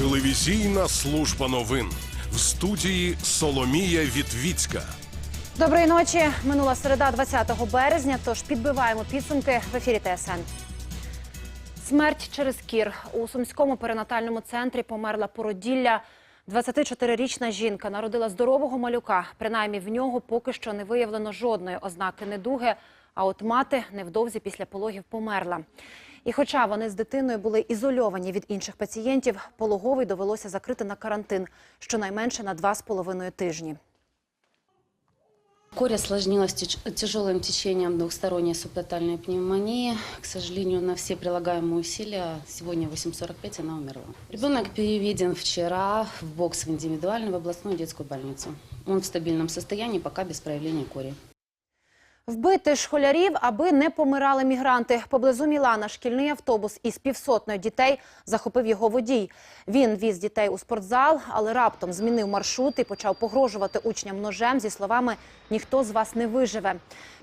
Телевізійна служба новин в студії Соломія Вітвіцька. Доброї ночі. Минула середа, 20 березня. Тож підбиваємо підсумки в ефірі ТСН. Смерть через кір у сумському перинатальному центрі померла породілля. 24-річна жінка народила здорового малюка. Принаймні в нього поки що не виявлено жодної ознаки недуги. А от мати невдовзі після пологів померла. І хоча вони з дитиною були ізольовані від інших пацієнтів, пологовий довелося закрити на карантин щонайменше на два з половиною тижні. Корь осложнилась тяжелым течением двухсторонней субтотальной пневмонии. К сожалению, на все прилагаемые усилия сегодня в 8.45 она умерла. Ребенок переведен вчера в бокс в индивидуальную в областную детскую больницу. Он в стабильном состоянии, пока без проявления кори. Вбити школярів, аби не помирали мігранти. Поблизу Мілана шкільний автобус із півсотнею дітей захопив його водій. Він віз дітей у спортзал, але раптом змінив маршрут і почав погрожувати учням ножем зі словами «Ніхто з вас не виживе».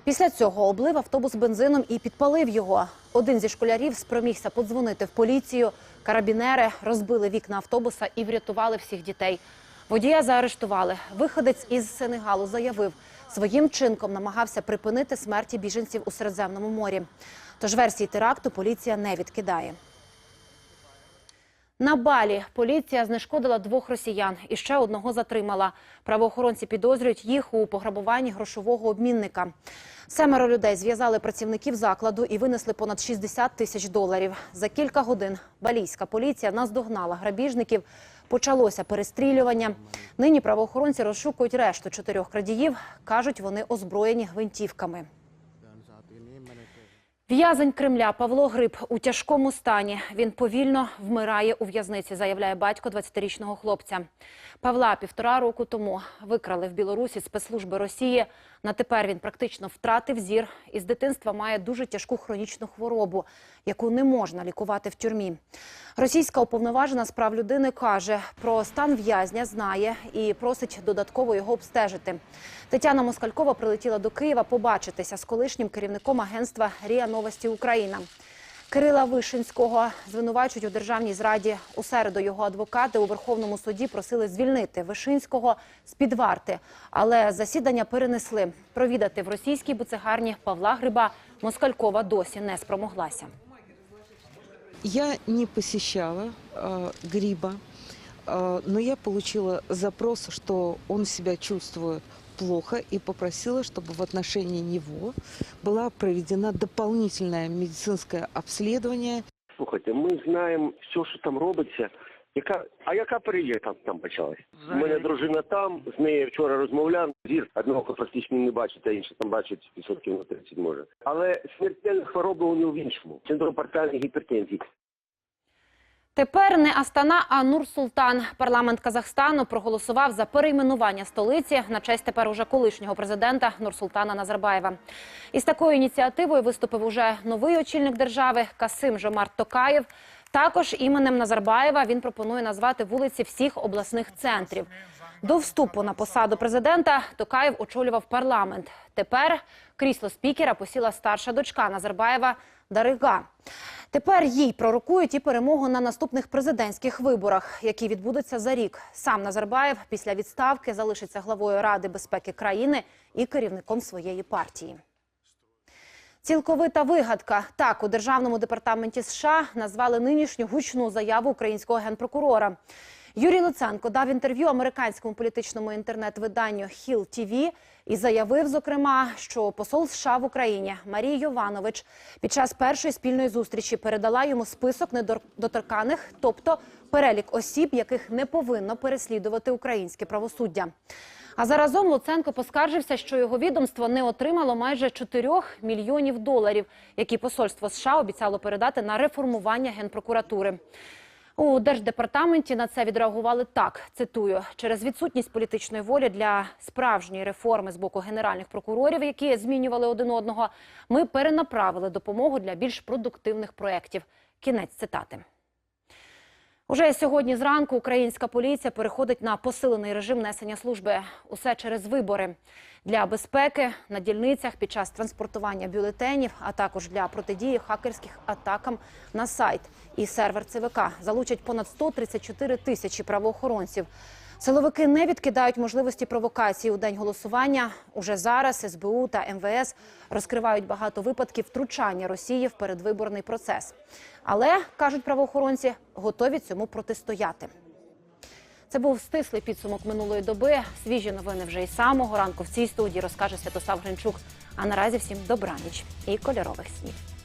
Після цього облив автобус бензином і підпалив його. Один зі школярів спромігся подзвонити в поліцію. Карабінери розбили вікна автобуса і врятували всіх дітей. Водія заарештували. Виходець із Сенегалу заявив, своїм чинком намагався припинити смерті біженців у Середземному морі. Тож версії теракту поліція не відкидає. На Балі поліція знешкодила двох росіян і ще одного затримала. Правоохоронці підозрюють їх у пограбуванні грошового обмінника. Семеро людей зв'язали працівників закладу і винесли понад 60 тисяч доларів. За кілька годин балійська поліція наздогнала грабіжників. Почалося перестрілювання. Нині правоохоронці розшукують решту чотирьох крадіїв. кажуть, вони озброєні гвинтівками. В'язень Кремля Павло Гриб у тяжкому стані. Він повільно вмирає у в'язниці, заявляє батько 20-річного хлопця. Павла півтора року тому викрали в Білорусі спецслужби Росії. На тепер він практично втратив зір і з дитинства має дуже тяжку хронічну хворобу, яку не можна лікувати в тюрмі. Російська уповноважена з прав людини каже, про стан в'язня знає і просить додатково його обстежити. Тетяна Москалькова прилетіла до Києва побачитися з колишнім керівником агентства Ріа Новості Україна. Кирила Вишинського звинувачують у державній зраді. У середу його адвокати у Верховному суді просили звільнити Вишинського з під варти, але засідання перенесли. Провідати в російській буцегарні Павла Гриба Москалькова досі не спромоглася. Я не посещала э, Гриба, э, но я получила запрос, что он себя чувствует плохо и попросила, чтобы в отношении него была проведена дополнительное медицинское обследование. Слухайте, ми знаємо все, що там робиться. Яка, а яка перевірка там, там почалась? У мене дружина там, з нею вчора розмовляв. Зір одного практично не бачить, а інше там бачить відсотків на 30 може. Але смертельна хвороба у нього в іншому. Синдром портальної гіпертензії. Тепер не Астана, а Нур-Султан. Парламент Казахстану проголосував за перейменування столиці на честь тепер уже колишнього президента Нурсултана Назарбаєва. Із такою ініціативою виступив уже новий очільник держави Касим Жомарт Токаєв. Також іменем Назарбаєва він пропонує назвати вулиці всіх обласних центрів. До вступу на посаду президента Токаєв очолював парламент. Тепер крісло спікера посіла старша дочка Назарбаєва Дарига. Тепер їй пророкують і перемогу на наступних президентських виборах, які відбудуться за рік. Сам Назарбаєв після відставки залишиться главою Ради безпеки країни і керівником своєї партії. Цілковита вигадка. Так у державному департаменті США назвали нинішню гучну заяву українського генпрокурора. Юрій Луценко дав інтерв'ю американському політичному інтернет-виданню Hill TV і заявив, зокрема, що посол США в Україні Марія Йованович під час першої спільної зустрічі передала йому список недоторканих, тобто перелік осіб, яких не повинно переслідувати українське правосуддя. А заразом Луценко поскаржився, що його відомство не отримало майже 4 мільйонів доларів, які посольство США обіцяло передати на реформування генпрокуратури. У держдепартаменті на це відреагували так. Цитую: через відсутність політичної волі для справжньої реформи з боку генеральних прокурорів, які змінювали один одного, ми перенаправили допомогу для більш продуктивних проєктів. Кінець цитати. Уже сьогодні зранку українська поліція переходить на посилений режим несення служби. Усе через вибори для безпеки на дільницях під час транспортування бюлетенів, а також для протидії хакерських атакам на сайт і сервер ЦВК. Залучать понад 134 тисячі правоохоронців. Силовики не відкидають можливості провокації у день голосування. Уже зараз СБУ та МВС розкривають багато випадків втручання Росії в передвиборний процес. Але кажуть правоохоронці, готові цьому протистояти. Це був стислий підсумок минулої доби. Свіжі новини вже із самого ранку в цій студії розкаже Святослав Гринчук. А наразі всім добраніч і кольорових снів.